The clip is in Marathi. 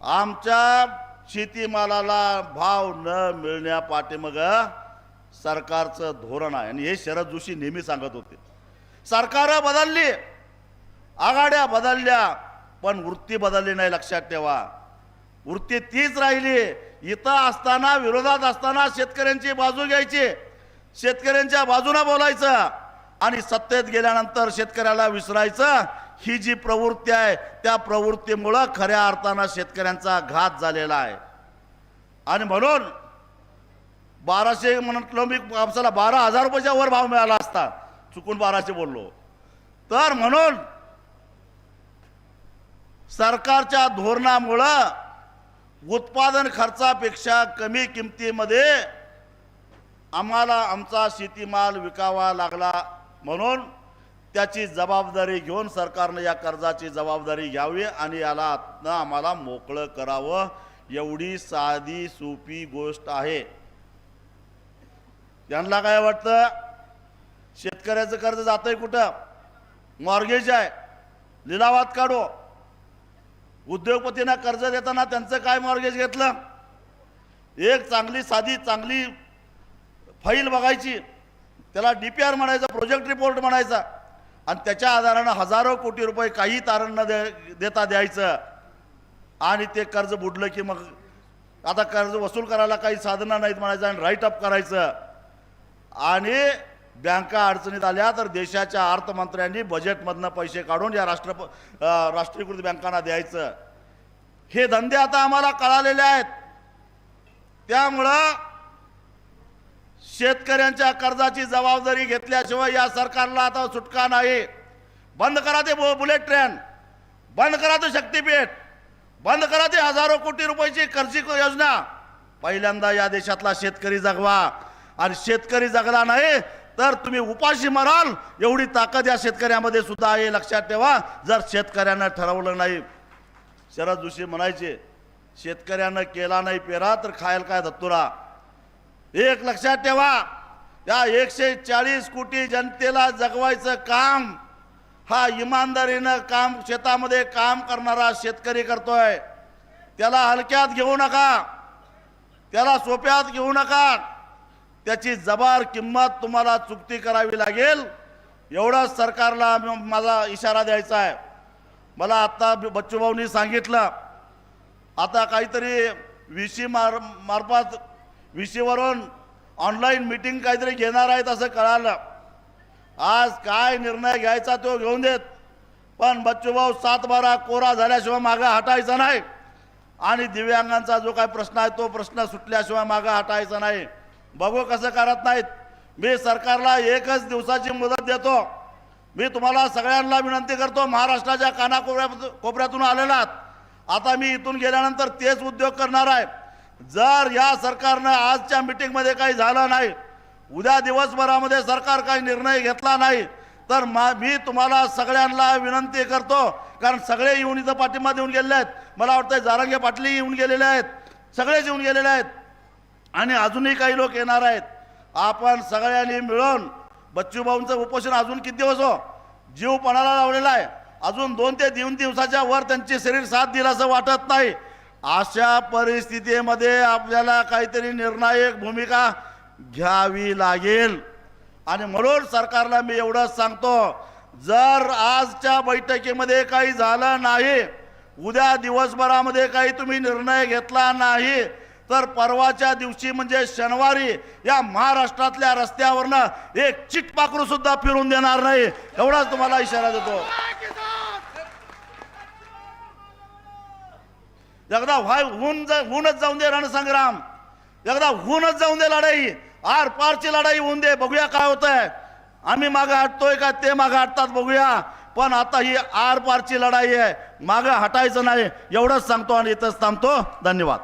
आमच्या शेतीमालाला भाव न मिळण्या पाठीमग सरकारचं धोरण आहे. आणि हे शरद जोशी नेहमी सांगत होते. सरकार बदलली आघाड्या बदलल्या पण वृत्ती बदलली नाही लक्षात ठेवा. वृत्ती तीच राहिली इथं असताना विरोधात असताना शेतकऱ्यांची बाजू घ्यायची शेतकऱ्यांच्या बाजूला बोलायचं आणि सत्तेत गेल्यानंतर शेतकऱ्याला विसरायचं ही जी प्रवृत्ती आहे त्या प्रवृत्तीमुळं खऱ्या अर्थानं शेतकऱ्यांचा घात झालेला आहे. आणि म्हणून बाराशे म्हटलं मी कापसाला बारा हजार रुपयाच्या वर भाव मिळाला असता चुकून बाराशे बोललो. तर म्हणून सरकारच्या धोरणामुळं उत्पादन खर्चापेक्षा कमी किमतीमध्ये आम्हाला आमचा शेतीमाल विकावा लागला म्हणून त्याची जबाबदारी घेऊन सरकारनं या कर्जाची जबाबदारी घ्यावी आणि याला आम्हाला मोकळं करावं. एवढी साधी सोपी गोष्ट आहे. त्यांना काय वाटतं? शेतकऱ्याचं कर्ज जातंय कुठं? मॉर्गेज आहे. लिलावात काढू. उद्योगपतींना कर्ज देताना त्यांचं काय मॉर्गेज घेतलं? एक चांगली साधी चांगली फाईल बघायची. त्याला डी पी आर म्हणायचा प्रोजेक्ट रिपोर्ट म्हणायचा. आणि त्याच्या आधारानं हजारो कोटी रुपये काही तारण न दे देता द्यायचं. आणि ते कर्ज बुडलं की मग आता कर्ज वसूल करायला काही साधनं नाहीत म्हणायचं आणि राईट अप करायचं. आणि बँका अडचणीत आल्या तर देशाच्या अर्थमंत्र्यांनी बजेटमधनं पैसे काढून या राष्ट्र राष्ट्रीयकृत बँकांना द्यायचं. हे धंदे आता आम्हाला कळालेले आहेत. त्यामुळं शेतकऱ्यांच्या कर्जाची जबाबदारी घेतल्याशिवाय या सरकारला आता सुटका नाही. बंद करा ते बु- बुलेट ट्रेन. बंद करा ते शक्तीपीठ. बंद करा ते हजारो कोटी रुपयाची कर्जी योजना. पहिल्यांदा या देशातला शेतकरी जगवा. आणि शेतकरी जगला नाही तर तुम्ही उपाशी मराल. एवढी ताकद या शेतकऱ्यामध्ये सुद्धा आहे लक्षात ठेवा. जर शेतकऱ्यांना ठरवलं नाही. शरद जोशी म्हणायचे शेतकऱ्यानं केला नाही पेरा तर खायला काय धत्तुरा? एक लक्षात ठेवा या एकशे चाळीस कोटी जनतेला जगवायचं काम हा इमानदारीनं काम शेतामध्ये काम करणारा शेतकरी करतोय. त्याला हलक्यात घेऊ नका त्याला सोप्यात घेऊ नका. त्याची जबार किंमत तुम्हाला चुकती करावी लागेल. एवढाच सरकारला माझा इशारा द्यायचा आहे. मला आत्ता बच्चूभाऊनी सांगितलं आता काहीतरी व्ही मार मार्फत विषयवरून ऑनलाईन मीटिंग काहीतरी घेणार आहेत असं कळालं. आज काय निर्णय घ्यायचा तो घेऊन देत. पण बच्चूभाऊ सात बारा कोरा झाल्याशिवाय मागं हटायचा नाही. आणि दिव्यांगांचा जो काय प्रश्न आहे तो प्रश्न सुटल्याशिवाय मागं हटायचा नाही. बघू कसं करत नाहीत. मी सरकारला एकच दिवसाची मुदत देतो. मी तुम्हाला सगळ्यांना विनंती करतो महाराष्ट्राच्या कानाकोपऱ्या कोपऱ्यातून आलेलात आता मी इथून गेल्यानंतर तेच उद्योग करणार आहे. जर या सरकारनं आजच्या मिटिंगमध्ये काही झालं नाही उद्या दिवसभरामध्ये सरकार काही निर्णय घेतला नाही तर मा मी तुम्हाला सगळ्यांना विनंती करतो कारण सगळे येऊन इथं पाठिंबा देऊन गेलेले आहेत. मला वाटतं जारंगे पाटली येऊन गेलेले आहेत. सगळेच येऊन गेलेले आहेत. आणि अजूनही काही लोक येणार आहेत. आपण सगळ्यांनी मिळून बच्चूभाऊंचं उपोषण अजून किती दिवस हो? जीव पणाला लावलेला आहे. अजून दोन ते तीन दिवसाच्या वर त्यांची शरीर साथ दिलं असं वाटत नाही. अशा परिस्थितीमध्ये आपल्याला काहीतरी निर्णायक भूमिका घ्यावी लागेल. आणि म्हणून सरकारला मी एवढंच सांगतो जर आजच्या बैठकीमध्ये काही झालं नाही उद्या दिवसभरामध्ये काही तुम्ही निर्णय घेतला नाही तर परवाच्या दिवशी म्हणजे शनिवारी या महाराष्ट्रातल्या रस्त्यावरनं एक चिटपाखरू सुद्धा फिरून देणार नाही. एवढाच तुम्हाला इशारा देतो. एकदा व्हाय ऊन जा ऊनच जाऊन दे रणसंग्राम. एकदा ऊनच जाऊन दे लढाई. आर पारची लढाई होऊन दे बघूया काय होत आहे आम्ही मागं हटतोय का ते मागं हटतात बघूया. पण आता ही आर पारची लढाई आहे. मागं हटायचं नाही. एवढंच सांगतो आणि इथंच थांबतो. धन्यवाद.